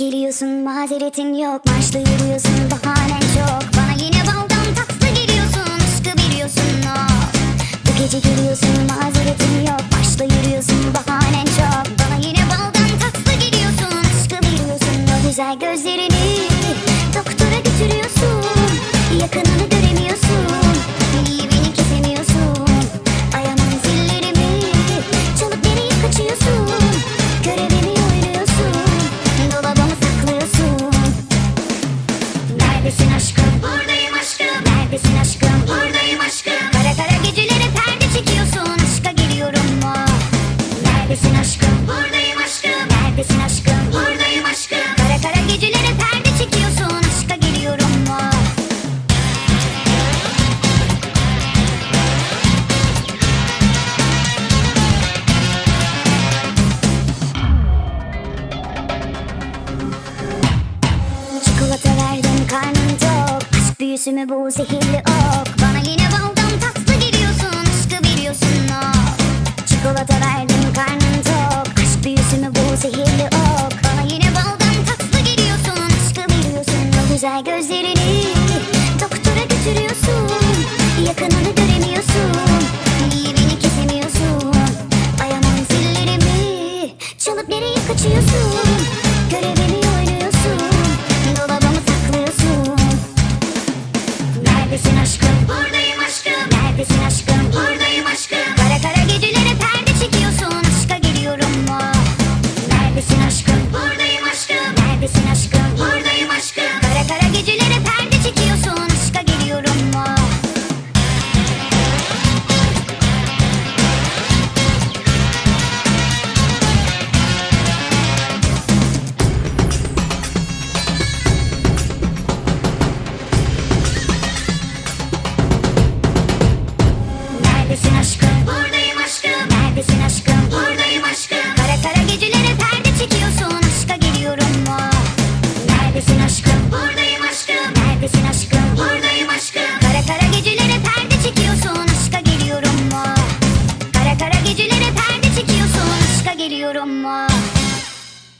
geliyorsun mazeretin yok. Marşlı yürüyorsun bahanen çok. Bana yine baldan tatlı geliyorsun Aşkı biliyorsun o. Bu gece geliyorsun mazeretin yok. Marşlı yürüyorsun bahanen çok. Bana yine baldan tatlı geliyorsun Aşkı biliyorsun o. Güzel gözlerini Doktora götürüyorsun. Yakınını göremiyorsun Büyüsü mü bu zehirli ok. Bana yine baldan tatlı geliyorsun Aşkı biliyorsun o ok. Çikolata verdim karnın tok. Aşk büyüsü mü bu zehirli ok. Bana yine baldan tatlı geliyorsun Aşkı biliyorsun o güzel gözlerini Doktora götürüyorsun. Yakınını göremiyorsun Niye beni kesemiyorsun. Ayağımın zillerimi Çalıp nereye kaçıyorsun? 別な仕 geliyorum ma.